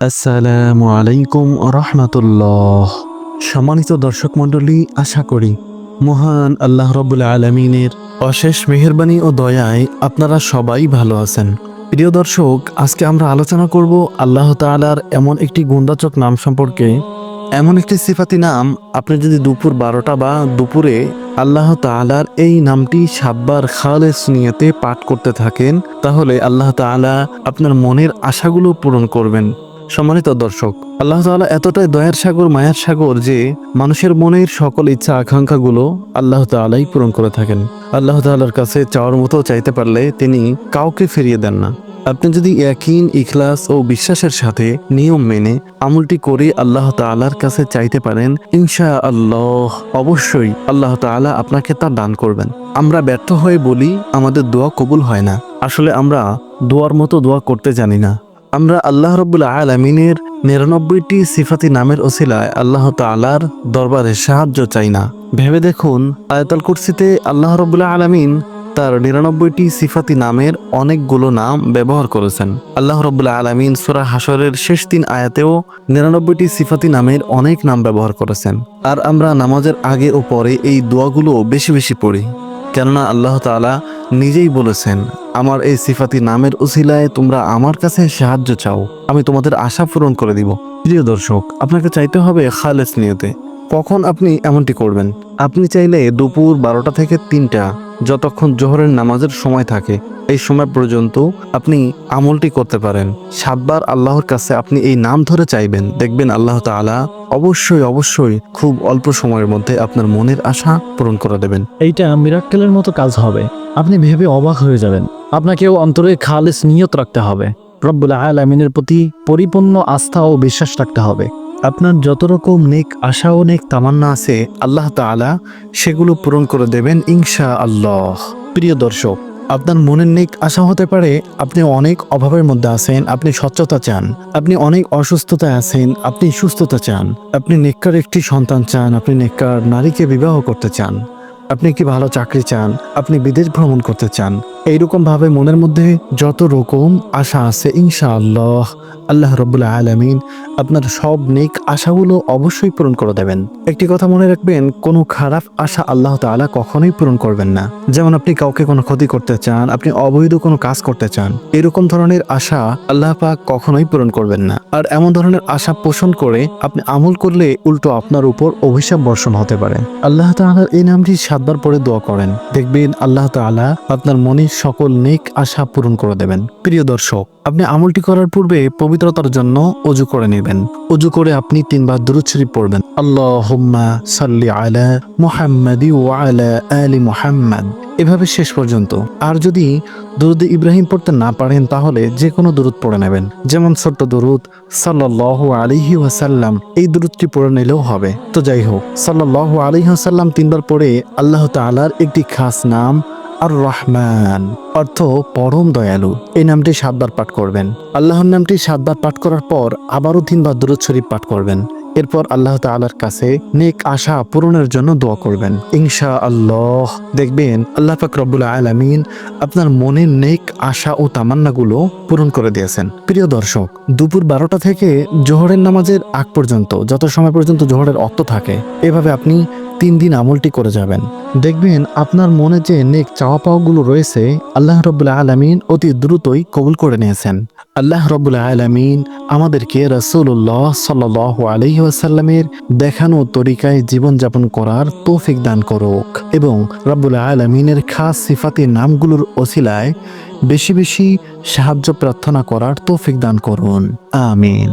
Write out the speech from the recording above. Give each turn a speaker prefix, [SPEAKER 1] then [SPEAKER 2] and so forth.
[SPEAKER 1] আসসালামু আলাইকুম রহমতুল্লাহ। সম্মানিত দর্শক মণ্ডলী, আশা করি মহান আল্লাহ রবুল আলমিনের অশেষ মেহেরবানি ও দয়ায় আপনারা সবাই ভালো আছেন। প্রিয় দর্শক, আজকে আমরা আলোচনা করব আল্লাহ তাআলার এমন একটি গুন্দাচক নাম সম্পর্কে। এমন একটি সিফাতি নাম আপনি যদি দুপুর বারোটা বা দুপুরে আল্লাহ তাআলার এই নামটি সাতবার খালেস নিয়তে পাঠ করতে থাকেন, তাহলে আল্লাহ তাআলা আপনার মনের আশাগুলো পূরণ করবেন। সম্মানিত দর্শক, আল্লাহ তাআলা এতটাই দয়ার সাগর, মায়ার সাগর যে মানুষের মনের সকল ইচ্ছা, আকাঙ্ক্ষাগুলো আল্লাহ তাআলাই পূরণ করে থাকেন। আল্লাহ তাআলার কাছে চাওয়ার মতো চাইতে পারলে তিনি কাউকে ফিরিয়ে দেন না। আপনি যদি ইয়াকিন, ইখলাস ও বিশ্বাসের সাথে নিয়ম মেনে আমলটি করে আল্লাহ তাআলার কাছে চাইতে পারেন ইনশা আল্লাহ অবশ্যই আল্লাহ তাআলা আপনাকে তা দান করবেন। আমরা ব্যর্থ হয়ে বলি, আমাদের দোয়া কবুল হয় না। আসলে আমরা দোয়ার মতো দোয়া করতে জানি না। আমরা আল্লাহ রব্বুল আলমিনের নিরানব্বইটি সিফাতি নামের ওসিলায় আল্লাহ তালার দরবারে সাহায্য চাই না। ভেবে দেখুন, আয়তাল কুরসিতে আল্লাহ রব্বুল্লাহ আলমিন তার নিরানব্বইটি সিফাতি নামের অনেকগুলো নাম ব্যবহার করেছেন। আল্লাহ রব্বুল্লাহ আলমিন সুরা হাসরের শেষ তিন আয়াতেও নিরানব্বইটি সিফাতি নামের অনেক নাম ব্যবহার করেছেন। আর আমরা নামাজের আগে ও পরে এই দোয়াগুলো বেশি বেশি পড়ি। কেননা আল্লাহ তাআলা নিজেই বলেছেন, আমার এই সিফাতি নামের উসিলায় তোমরা আমার কাছে সাহায্য চাও। আমি তোমাদের আশা পূরণ করে দিব। প্রিয় দর্শক, আপনাকে চাইতে হবে খালেস নিয়তে। কখন আপনি এমনটি করবেন? আপনি চাইলে দুপুর বারোটা থেকে তিনটা, যতক্ষণ জোহরের নামাজের সময় থাকে, এই সময় পর্যন্ত আপনি আমলটি করতে পারেন। সাতবার আল্লাহর কাছে আপনি এই নাম ধরে চাইবেন। দেখবেন আল্লাহ তাআলা অবশ্যই অবশ্যই খুব অল্প সময়ের মধ্যে আপনার মনের আশা পূরণ করে দেবেন।
[SPEAKER 2] এইটা মিরাক্কেলের মতো কাজ হবে। আপনি ভেবে অবাক হয়ে যাবেন। আপনাকেও অন্তরে খালেস নিয়ত রাখতে হবে। রব্বুল আলমিনের প্রতি পরিপূর্ণ আস্থা ও বিশ্বাস রাখতে হবে।
[SPEAKER 1] আপনার যত রকম নেক আশা ও নেক তামান্না আছে, আল্লাহ তাআলা সেগুলো পূরণ করে দেবেন ইনশা আল্লাহ প্রিয় দর্শক, আপনার মনের নেক আশা হতে পারে আপনি অনেক অভাবের মধ্যে আছেন, আপনি স্বচ্ছতা চান, আপনি অনেক অসুস্থতায় আছেন, আপনি সুস্থতা চান, আপনি নেককার একটি সন্তান চান, আপনি নেককার নারীকে বিবাহ করতে চান। আপনি কি ভালো চাকরি চান? আপনি বিদেশ ভ্রমণ করতে চান? এইরকম ভাবে মনের মধ্যে যত রকম আশা আছে ইনশা আল্লাহ রবুল্লাহ আলমিন আপনার সব নেক আশাগুলো অবশ্যই পূরণ করে দেবেন। একটি কথা মনে রাখবেন, কোনো খারাপ আশা আল্লাহ তাআলা কখনোই পূরণ করবেন না। যেমন আপনি কাউকে কোনো ক্ষতি করতে চান, আপনি অবৈধ কোনো কাজ করতে চান, এরকম ধরনের আশা আল্লাহ পাক কখনোই পূরণ করবেন না। আর এমন ধরনের আশা পোষণ করে আপনি আমল করলে উল্টো আপনার উপর অভিশাপ বর্ষণ হতে পারে। আল্লাহ তাআলার এই নামটি সাতবার পরে দোয়া করেন। দেখবেন আল্লাহ তাআলা আপনার মনের সকল নেক আশা পূরণ করে দেবেন। প্রিয় দর্শক, আপনি আমলটি করার পূর্বে পবিত্রতার জন্য অজু করে নেবেন। অজু করে আপনি তিনবার দুরুদ শরীফ পড়বেন। আল্লাহুম্মা সাল্লি আলা মুহাম্মাদি ওয়া আলা মুহাম্মাদ। এভাবে শেষ পর্যন্ত। আর যদি দুরুদ ইব্রাহিম পড়তে না পারেন, তাহলে যে কোনো দুরুদ পড়ে নেবেন। যেমন ছোট্ট দুরুদ সাল্লাহ আলাইহি ওয়াসাল্লাম, এই দুরুদটি পড়ে নিলেও হবে। তো যাই হোক সাল্লাহ আলাইহি ওয়াসাল্লাম তিনবার পড়ে আল্লাহ তাআলার একটি খাস নাম আর রহমান অর্থ পরম দয়ালু। এই নামটি সাতবার পাঠ করবেন। আল্লাহর নামটি সাতবার পাঠ করার পর আবারও তিনবার দুরুদ শরীফ পাঠ করবেন। এরপর আল্লাহ তাআলার কাছে নেক আশা পূরণের জন্য দোয়া করবেন। ইনশা আল্লাহ দেখবেন আল্লাহ পাক রব্বুল আলামিন আপনার মনের নেক আশা ও তামান্নাগুলো পূরণ করে দিয়েছেন। প্রিয় দর্শক, দুপুর বারোটা থেকে জোহরের নামাজের আগ পর্যন্ত, যত সময় পর্যন্ত জোহরের অর্থ থাকে, এভাবে আপনি তিন দিন আমলটি করে যাবেন। দেখবেন আপনার মনে যে নেক চাওয়া পাওয়াগুলো রয়েছে, আল্লাহ রব্বুল আলমিন অতি দ্রুতই কবুল করে নিয়েছেন। আল্লাহ রব্বুল আলমিন আমাদেরকে রসুল্লাহ সাল আলহি আসাল্লামের দেখানো তরিকায় জীবনযাপন করার তৌফিক দান করুক এবং রব্বুল আলমিনের খাস সিফাতি নামগুলোর ওসিলায় বেশি বেশি সাহায্য প্রার্থনা করার তৌফিক দান করুন। আমিন।